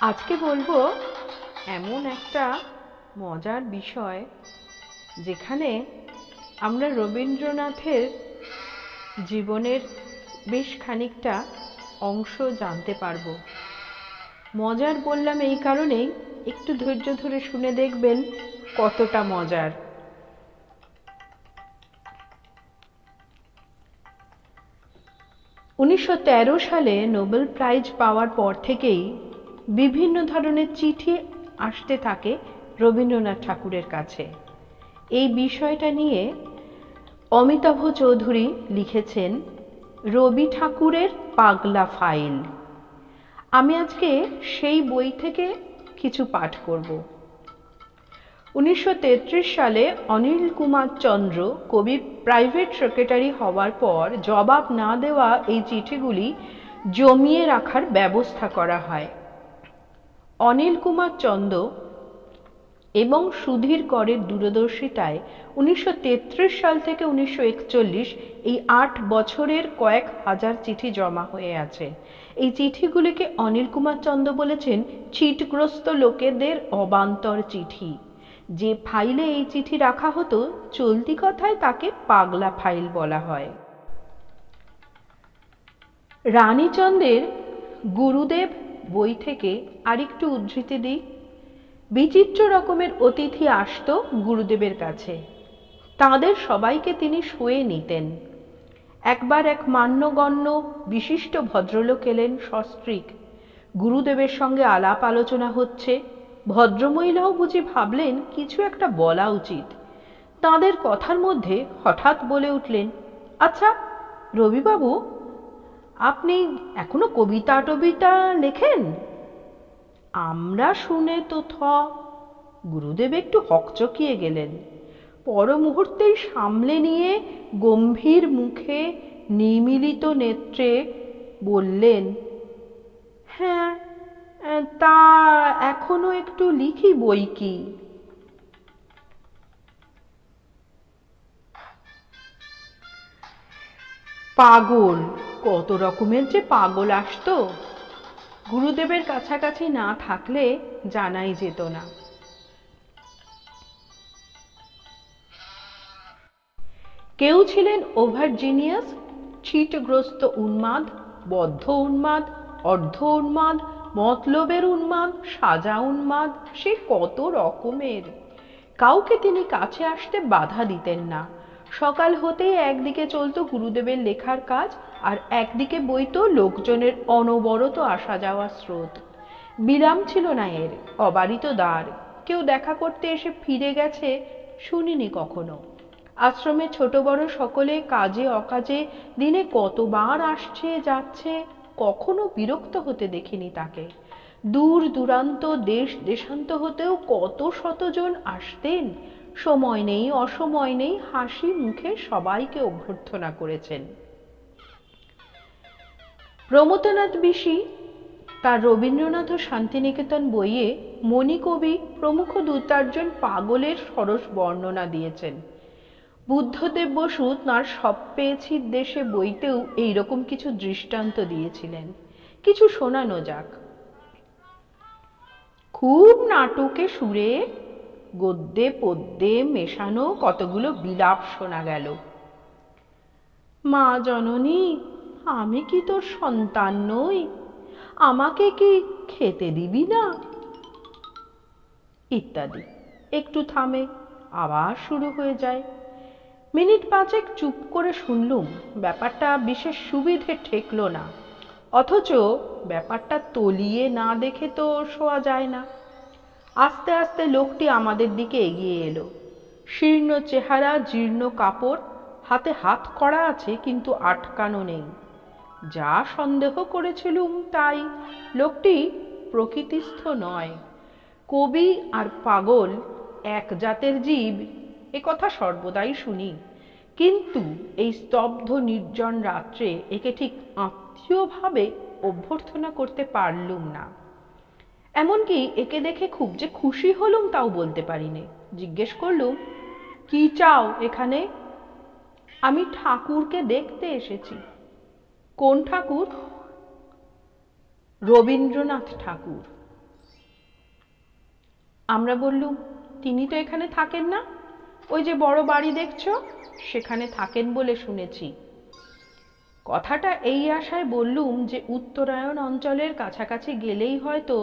আজকে বলব এমন একটা মজার বিষয় যেখানে আমরা রবীন্দ্রনাথের জীবনের বেশ খানিকটা অংশ জানতে পারব। মজার বললাম এই কারণেই, একটু ধৈর্য ধরে শুনে দেখবেন কতটা মজার। উনিশশো তেরো সালে নোবেল প্রাইজ পাওয়ার পর থেকেই বিভিন্ন ধরনের চিঠি আসতে থাকে রবীন্দ্রনাথ ঠাকুরের কাছে। এই বিষয়টা নিয়ে অমিতাভ চৌধুরী লিখেছেন, রবি ঠাকুরের পাগলা ফাইল। আমি আজকে সেই বই থেকে কিছু পাঠ করব। উনিশশো তেত্রিশ সালে অনিল কুমার চন্দ্র কবি প্রাইভেট সেক্রেটারি হওয়ার পর জবাব না দেওয়া এই চিঠিগুলি জমিয়ে রাখার ব্যবস্থা করা হয়। অনিল কুমার চন্দ এবং সুধীর করের দূরদর্শিতায় উনিশশো তেত্রিশ সাল থেকে উনিশশো একচল্লিশ এই আট বছরের কয়েক হাজার চিঠি জমা হয়ে আছে। এই চিঠিগুলিকে অনিল কুমার চন্দ বলেছেন চিটগ্রস্ত লোকেদের অবান্তর চিঠি। যে ফাইলে এই চিঠি রাখা হতো, চলতি কথায় তাকে পাগলা ফাইল বলা হয়। রানীচন্দ্রের গুরুদেব বই থেকে আরেকটু উদ্ধৃতি দিই। বিচিত্র রকমের অতিথি আসতো গুরুদেবের কাছে। তাদের সবাইকে তিনি শুয়ে নিতেন। একবার এক মান্যগণ্য বিশিষ্ট ভদ্রলোক এলেন সস্ত্রীক। গুরুদেবের সঙ্গে আলাপ আলোচনা হচ্ছে। ভদ্রমহিলাও বুঝি ভাবলেন, কিছু একটা বলা উচিত। তাদের কথার মধ্যে হঠাৎ বলে উঠলেন আচ্ছা রবিবাবু আপনি এখনও কবিতা টবিতা লেখেন? আমরা শুনে তো থ। গুরুদেব একটু হকচকিয়ে গেলেন। পর মুহূর্তেই সামলে নিয়ে গম্ভীর মুখে নিমিলিত নেত্রে বললেন হ্যাঁ তা এখনও একটু লিখি বই কি? পাগল কত রকমের যে পাগল আসতো। গুরুদেবের কাছাকাছি না থাকলে জানাই যেত না। কেউ ছিলেন ওভারজিনিয়াস ছিটগ্রস্ত উন্মাদ, বদ্ধ উন্মাদ, অর্ধ উন্মাদ, মতলবের উন্মাদ, সাজা উন্মাদ, সে কত রকমের। কাউকে তিনি কাছে আসতে বাধা দিতেন না। সকাল হতেই একদিকে চলতো গুরুদেবের লেখার কাজ, আর একদিকে বইতো লোকজনের অনবরত আসা যাওয়া স্রোত। বিরাম ছিল না এর, অবারিত দ্বার। কেউ দেখা করতে এসে ফিরে গেছে শুনিনি কখনো। আশ্রমে ছোট বড় সকলে কাজে অকাজে দিনে কতবার আসছে, যাচ্ছে, কখনো বিরক্ত হতে দেখিনি তাকে। দূর দূরান্ত, দেশ দেশান্ত হতেও কত শতজন আসতেন সময় নেই, অসময় নেই, হাসি মুখে সবাইকে অভ্যর্থনা করেছেন। প্রমথনাথ বিশি তার রবীন্দ্রনাথ ও শান্তিনিকেতন বইয়ে মণিকবি প্রমুখ দু চারজন পাগলের সরস বর্ণনা দিয়েছেন। বুদ্ধদেব বসু তাঁর সব পেয়েছি দেশে বইতেও এইরকম কিছু দৃষ্টান্ত দিয়েছিলেন। কিছু শোনানো যাক। খুব নাটকে সুরে গদ্যে, পদ্যে মেশানো কতগুলো বিলাপ শোনা গেল। মা জননী, আমি কি তোর সন্তান নই? আমাকে কি খেতে দিবি না? ইত্যাদি। একটু থামে, আবার শুরু হয়ে যায়। মিনিট পাঁচেক চুপ করে শুনলুম, ব্যাপারটা বিশেষ সুবিধে ঠেকল না। অথচ ব্যাপারটা তলিয়ে না দেখে তো শোয়া যায় না। আস্তে আস্তে লোকটি আমাদের দিকে এগিয়ে এলো। শীর্ণ চেহারা, জীর্ণ কাপড়, হাতে হাত করা আছে কিন্তু আটকানো নেই। যা সন্দেহ করেছিলুম তাই। লোকটি প্রকৃতিস্থ নয়। কবি আর পাগল এক জাতের জীব, এ কথা সর্বদাই শুনি। কিন্তু এই স্তব্ধ নির্জন রাত্রে একে ঠিক আত্মীয়ভাবে অভ্যর্থনা করতে পারলুম না। এমনকি একে দেখে খুব যে খুশি হলুম তাও বলতে পারিনি। জিজ্ঞেস করলুম, কি চাও এখানে? আমি ঠাকুরকে দেখতে এসেছি। কোন ঠাকুর? রবীন্দ্রনাথ ঠাকুর। আমরা বললুম, তিনি তো এখানে থাকেন না? ওই যে বড় বাড়ি দেখছ? সেখানে থাকেন বলে শুনেছি। কথাটা এই আশায় বললুম যে উত্তরায়ণ অঞ্চলের কাছাকাছি গেলেই হয়তো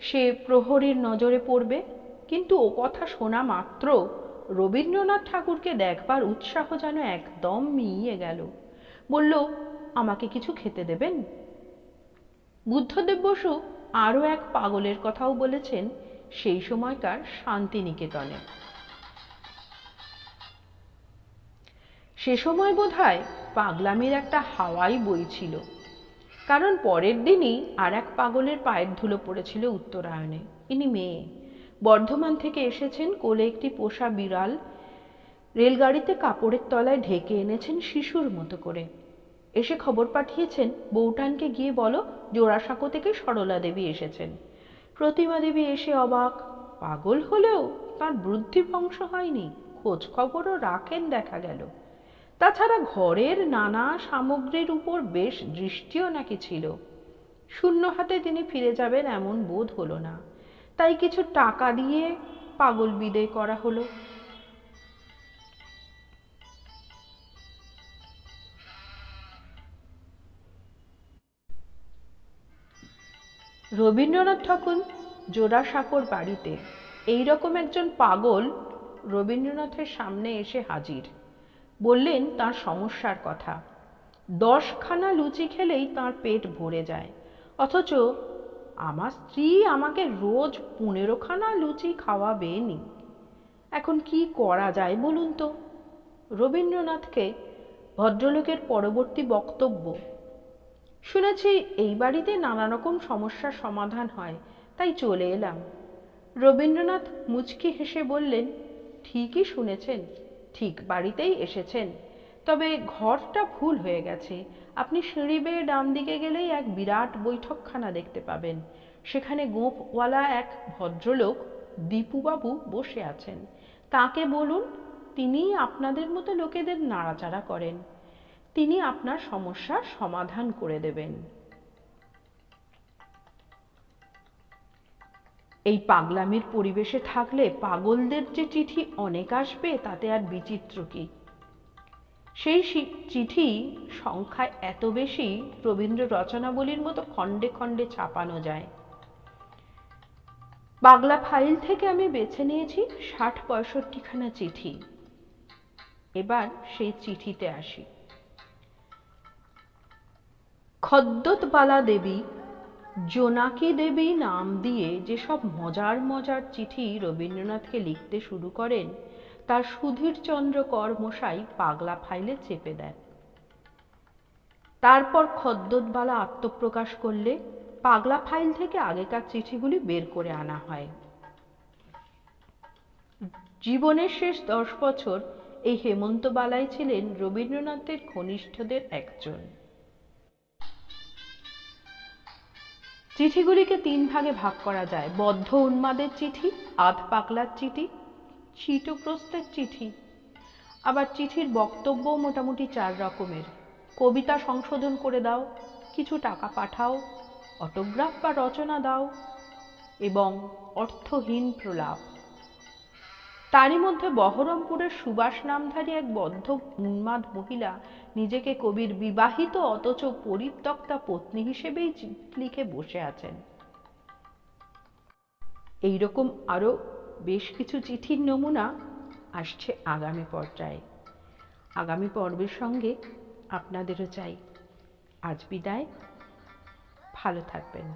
সে প্রহরীর নজরে পড়বে, কিন্তু ও কথা শোনা মাত্র। রবীন্দ্রনাথ ঠাকুরকে দেখবার উৎসাহ যেন একদম মিইয়ে গেল। বলল, আমাকে কিছু খেতে দেবেন? বুদ্ধদেব বসু আরও এক পাগলের কথাও বলেছেন, সেই সময়কার শান্তিনিকেতনে। সে সময় বোধহয় পাগলামির একটা হাওয়াই বইছিল। কারণ পরের দিনই আর এক পাগলের পায়ের ধুলো পড়েছিল উত্তরায়ণে। ইনি মেয়ে। বর্ধমান থেকে এসেছেন কোলে একটি পোষা বিড়াল। রেলগাড়িতে কাপড়ের তলায় ঢেকে এনেছেন শিশুর মতো করে। এসে খবর পাঠিয়েছেন, বৌটানকে গিয়ে বলো জোড়াসাঁকো থেকে সরলা দেবী এসেছেন। প্রতিমা দেবী এসে অবাক, পাগল হলেও তার বুদ্ধি বংশ হয়নি। খোঁজ খবরও রাখেন দেখা গেল। তাছাড়া ঘরের নানা সামগ্রীর উপর বেশ দৃষ্টিও নাকি ছিল। শূন্য হাতে তিনি ফিরে যাবেন এমন বোধ হলো না। তাই কিছু টাকা দিয়ে পাগল বিদেয় করা হলো। রবীন্দ্রনাথ ঠাকুর জোড়াসাঁকোর বাড়িতে এই রকম একজন পাগল রবীন্দ্রনাথের সামনে এসে হাজির। বললেন, তার সমস্যার কথা। দশখানা লুচি খেলেই তার পেট ভরে যায়। অথচ আমার স্ত্রী আমাকে রোজ পনেরোখানা লুচি খাওয়াবেনি এখন কি করা যায় বলুন তো? রবীন্দ্রনাথকে ভদ্রলোকের পরবর্তী বক্তব্য। শুনেছি এই বাড়িতে নানা রকম সমস্যার সমাধান হয়, তাই চলে এলাম। রবীন্দ্রনাথ মুচকি হেসে বললেন, ঠিকই শুনেছেন। ঠিক বাড়িতেই এসেছেন। তবে ঘরটা ভুল হয়ে গেছে। আপনি সিঁড়ি বেয়ে ডান দিকে গেলেই এক বিরাট বৈঠকখানা দেখতে পাবেন। সেখানে গোঁপওয়ালা এক ভদ্রলোক দীপুবাবু বসে আছেন। তাকে বলুন, তিনি আপনাদের মতো লোকেদের নাড়াচাড়া করেন। তিনি আপনার সমস্যার সমাধান করে দেবেন। এই পাগলামির পরিবেশে থাকলে পাগলদের যে চিঠি অনেক আসবে, তাতে আর বিচিত্র কি? সেই চিঠি সংখ্যায় এত বেশি, রবীন্দ্র রচনাবলীর মতো খণ্ডে খণ্ডে ছাপানো যায়। বাংলা ফাইল থেকে আমি বেছে নিয়েছি ষাট পঁয়ষট্টিখানা চিঠি। এবার সেই চিঠিতে আসি। খদ্দতবালা দেবী জোনাকি দেবী নাম দিয়ে যেসব মজার মজার চিঠি রবীন্দ্রনাথকে লিখতে শুরু করেন, তার সুধীরচন্দ্র কর মশাই পাগলা ফাইলে চেপে দেন। তারপর খদ্দতবালা আত্মপ্রকাশ করলে পাগলা ফাইল থেকে আগেকার চিঠিগুলি বের করে আনা হয়। জীবনের শেষ দশ বছর এই হেমন্তবালাই ছিলেন রবীন্দ্রনাথের ঘনিষ্ঠদের একজন। চিঠিগুলিকে তিন ভাগে ভাগ করা যায়। বদ্ধ উন্মাদের চিঠি, আধ পাকলার চিঠি সিটোপ্রস্থের চিঠি। আবার চিঠির বক্তব্য মোটামুটি চার রকমের। কবিতা সংশোধন করে দাও, কিছু টাকা পাঠাও, অটোগ্রাফ বা রচনা দাও এবং অর্থহীন প্রলাপ। তারই মধ্যে বহরমপুরের সুভাষ নামধারী এক বদ্ধ উন্মাদ মহিলা নিজেকে কবির বিবাহিত অথচ পরিত্যক্তা পত্নী হিসেবেই লিখে বসে আছেন। এইরকম আরও বেশ কিছু চিঠির নমুনা আসছে আগামী পর্যায়ে। আগামী পর্বের সঙ্গে আপনাদেরও চাই। আজ বিদায়। ভালো থাকবেন।